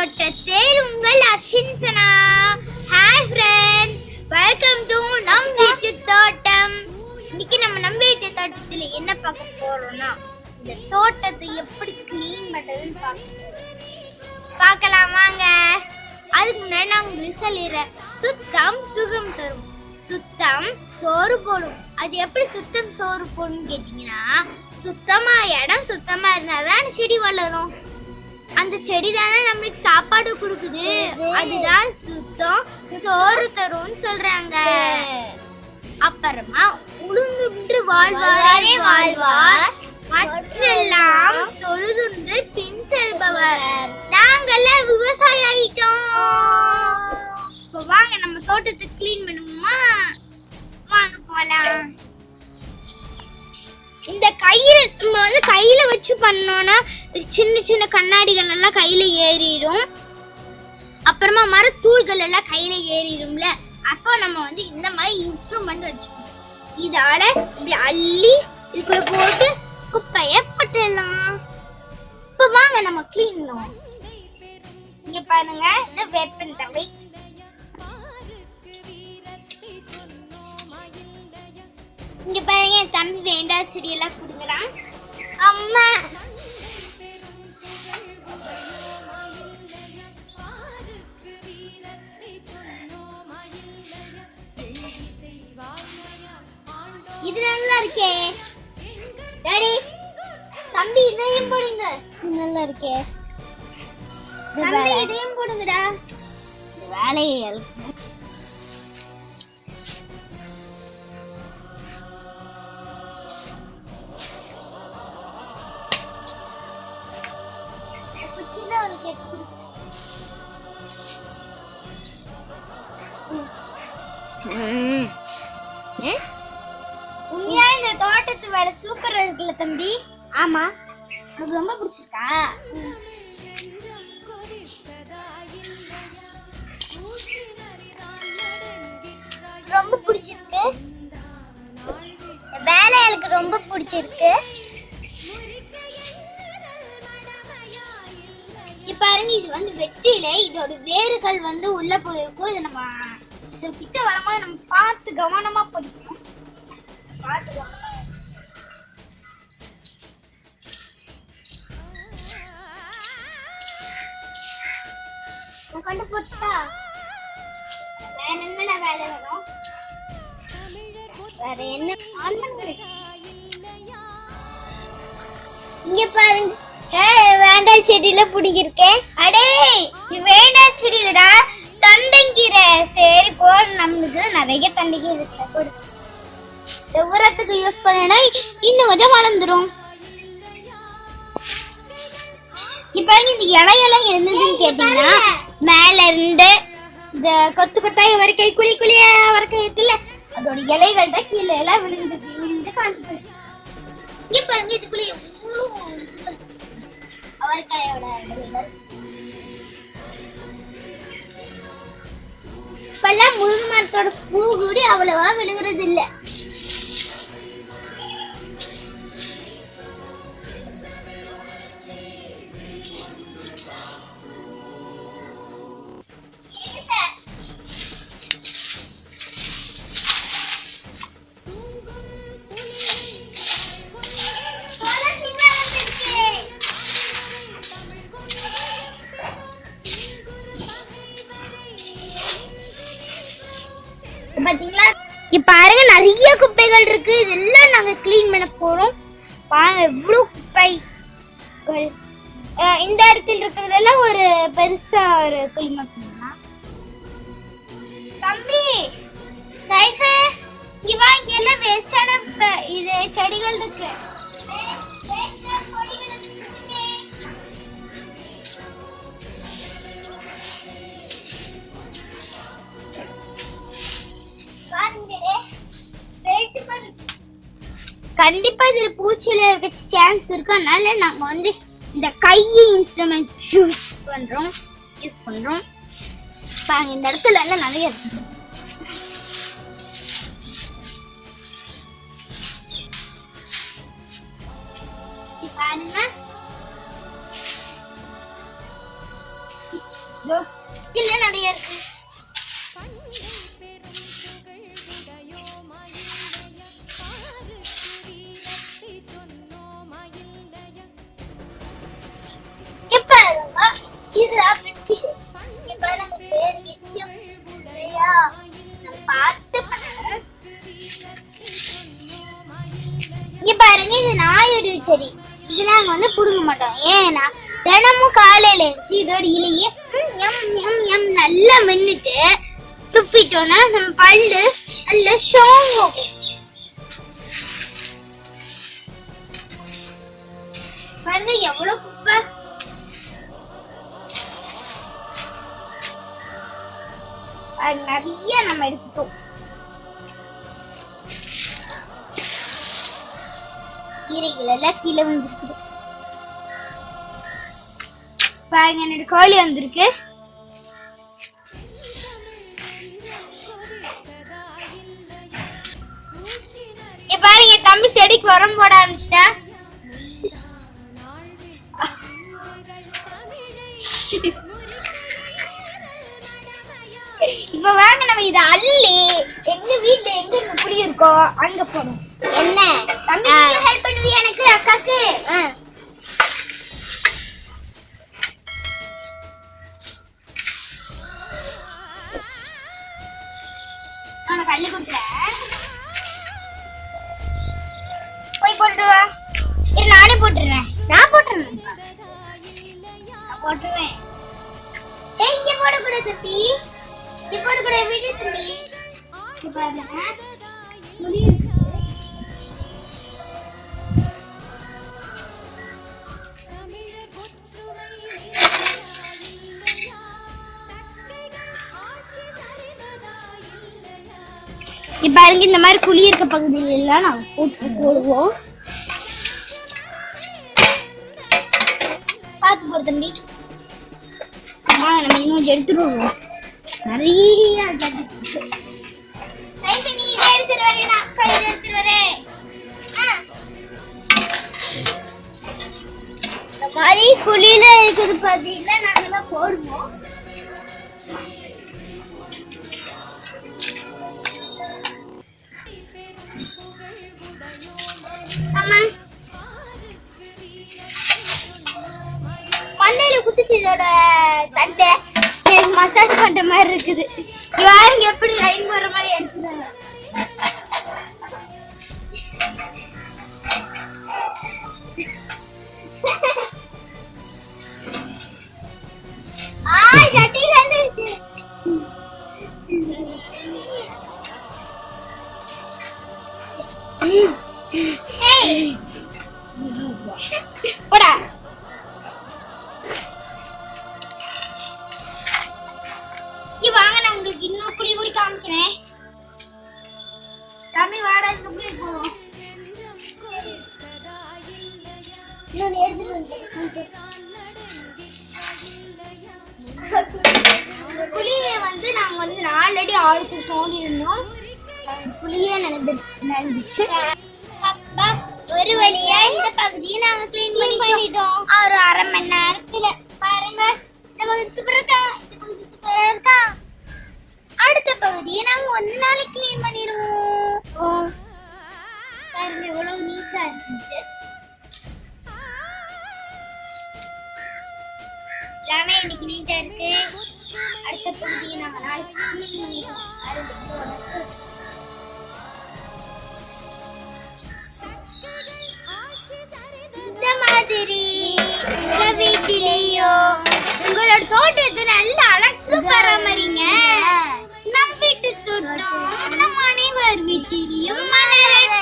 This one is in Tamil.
தோட்டத்தில் உங்கள் அஷின்சனா ஹாய் ஃப்ரெண்ட்ஸ் வெல்கம் டு நம் வீட்டு தோட்டம். இன்னைக்கு நம்ம நம்ம வீட்டு தோட்டத்தில் என்ன பார்க்க போறோம்னா இந்த தோட்டத்தை எப்படி க்ளீன் பண்ணுறதுன்னு பார்க்க பார்க்கலாம் வாங்க. அதுக்கு முன்னாடி நான் உங்களுக்கு சொல்லிடுறேன். சுத்தம் சுகம் தரும். சுத்தம் சோறு போடும். அது எப்படி சுத்தம் சோறு போடும் கேட்டிங்கன்னா சுத்தமாக இடம் சுத்தமாக இருந்தால் தான் செடி வளரும். அந்த செடி தானே நம்மளுக்கு சாப்பாடு கொடுக்குது. அதுதான் சுத்தம். சோறு தரும்னு சொல்றாங்க. அப்புறமா உளுந்துன்று வாழ்வாரே வாழ்வார். மற்றெல்லாம் தொழுதுண்டு பின் செல்பவர். நாங்கெல்லாம் விவசாயி ஆயிட்டோம். இப்போ வாங்க நம்ம தோட்டத்தை க்ளீன் பண்ணுவோமா? வாங்க போலாம். இந்த கையில நம்ம வந்து கையில வச்சு பண்ணோம்னா சின்ன சின்ன கண்ணாடிகள் எல்லாம் கையில ஏறிடும். அப்புறமா மரத்தூள்கள் எல்லாம் கையில ஏறிடும்ல. அப்போ நம்ம வந்து இந்த மாதிரி இன்ஸ்ட்ருமெண்ட் வச்சுக்கணும். இதால இப்படி அள்ளி இதுக்குள்ள போட்டு குப்பைய பட்டுடலாம். இப்போ வாங்க நம்ம க்ளீன் பண்ணுவோம் இங்க பாருங்க இந்த வேப்பன் தவை இங்க பாருங்க என் தம்பி வேண்டா செடியெல்லாம் கொடுக்குறான். அம்மா இருக்கே. டாடி தம்பி இதையும் போடுங்க. நல்லா இருக்கே. தம்பி இதையும் போடுங்கடா. வேலையை சின்ன ஒரு கேட்டு இந்த தோட்டத்து வேலை சூப்பர் இருக்குல்ல தம்பி? ஆமா. உனக்கு ரொம்ப பிடிச்சிருக்கா? ரொம்ப பிடிச்சிருக்கு. வேலை எனக்கு ரொம்ப பிடிச்சிருக்கு. பாருங்க இது வந்து வெற்றிலை. இதோட வேர்கள் வந்து உள்ள போயிருக்கும். இதை நம்ம இது கிட்ட வரும்போது நம்ம பார்த்து கவனமா படிக்கணும் பார்த்து கவனமா நான் கொண்டு போட்டா வேற என்னடா வேலை வேணும்? வேற என்ன இங்க பாருங்க. வேண்டாம் செடியில புடிங்கிருக்கேன் அடே இது வேண்டாம் செடியிலடா. தண்டங்கீரை சரி போ நம்மளுக்கு நிறைய தண்டங்கீரை இருக்கு இந்த உரத்துக்கு யூஸ் பண்ணனா இன்னும் கொஞ்சம் வளர்ந்துரும். இப்ப இந்த இலையெல்லாம் என்னதுன்னு கேட்டீங்கன்னா மேல இருந்து இந்த கொத்து கொத்தாய் வரைக்கும் குழி குழிய வரைக்கும் இருக்குல்ல அதோட இலைகள் தான் கீழே எல்லாம் விழுந்து விழுந்து காணுது. இங்க பாருங்க இதுக்குள்ளே எவ்வளவு அவரைக்காயோட இலைகள். இப்பெல்லாம் முருங்கை மரத்தோட பூ கூடி அவ்வளவா விழுகிறது இல்லை பாத்தீங்களா? இங்க பாருங்க நிறைய குப்பைகள் இருக்கு. இதெல்லாம் நாங்க க்ளீன் பண்ண போறோம். பாருங்க எவ்வளவு குப்பைகள். இந்த இடத்துல இருக்கிறதெல்லாம் ஒரு பெருசா ஒரு க்ளீன் பண்ணலாம் தம்பி ரைஃபு இங்க வா இங்க எல்லாம் வேஸ்டான இது செடிகள் இருக்கு. கண்டிப்பா இதுல பூச்சியில இருக்க சான்ஸ் இருக்கு. அதனால நாங்க வந்து இந்த கை இன்ஸ்ட்ருமெண்ட் யூஸ் பண்றோம். யூஸ் பண்றோம். பாருங்க இந்த இடத்துல எல்லாம் நிறைய இருக்கு. பாருங்க. நிறைய இருக்கு. இதுதான் பென்சில். இப்ப நம்ம பேரு எட்டியம் இல்லையா? நான் பார்த்து இங்க பாருங்க இது நாயுரு செடி இது நாங்க வந்து புடுங்க மாட்டோம் ஏன்னா தினமும் காலையில எழுந்துச்சு இதோட இலையே எம் எம் எம் நல்லா மென்னுட்டு துப்பிட்டோம்னா நம்ம பல்லு நல்ல ஸ்ட்ராங் ஆகும் பாருங்க எவ்வளவு அது நிறைய நம்ம எடுத்துட்டோம். கீரைகள் எல்லாம் கீழே வந்திருக்குது பாருங்க என்னோட கோழி வந்திருக்கு. பாருங்க தம்பி செடிக்கு உரம் போட ஆரம்பிச்சிட்டா. you. இத அள்ளி. எங்க வீட்ல எங்க இங்க குடி இருக்கோ அங்க போறோம் என்ன? தம்பி ஹெல்ப் பண்ணுவியா எனக்கு அக்காக்கு? இங்க பாருங்க முடி இருக்கு. பாருங்க இந்த மாதிரி குழி இருக்க பகுதியில எல்லாம் நாங்க போட்டு போடுவோம். பார்த்து போடு தம்பி. வாங்க நம்ம இன்னும் எடுத்துருவோம் நிறைய எடுத்துட்டு வரேன் நான் அக்கா இதை எடுத்துட்டு வரேன். ஆ. இந்த மாதிரி குழியில இருக்குது பாத்தீங்கன்னா நாங்கெல்லாம் போடுவோம். மண்டையில குத்துச்சு இதோட தட்டை. எனக்கு மசாஜ் பண்ற மாதிரி இருக்குது. யாருங்க போடா. வாங்க நான் உங்களுக்கு இன்னும் குடி குடி காமிக்கிறேன். தம்பி வாடா இந்த குடி போறோம் இன்னொன்னு எடுத்துட்டு வந்து புளியை வந்து நாங்கள் வந்து நாலடி ஆழ்த்து தோண்டி இருந்தோம் புளியே நடந்துச்சு நடந்துச்சு அப்பா ஒரு வழியா இந்த பகுதியை நாங்க க்ளீன் பண்ணிட்டோம். ஒரு அரை மணி நேரத்துல பாருங்க. இந்த பகுதி சூப்பரா இருக்கா? இந்த பகுதி சூப்பரா இருக்கா? அடுத்த பகுதியை நாங்க வந்து நாளைக்கு க்ளீன் பண்ணிடுவோம் பாருங்க எவ்வளவு நீட்டா இருந்துச்சு. எல்லாமே இன்னைக்கு நீட்டா இருக்கு. அடுத்த பகுதியை நாங்க நாளைக்கு உங்களோட தோட்டத்தை நல்ல அழகு பராமரிங்க. நம் வீட்டு தோட்டம் நம் அனைவர் வீட்டிலையும் மலரட்டும்.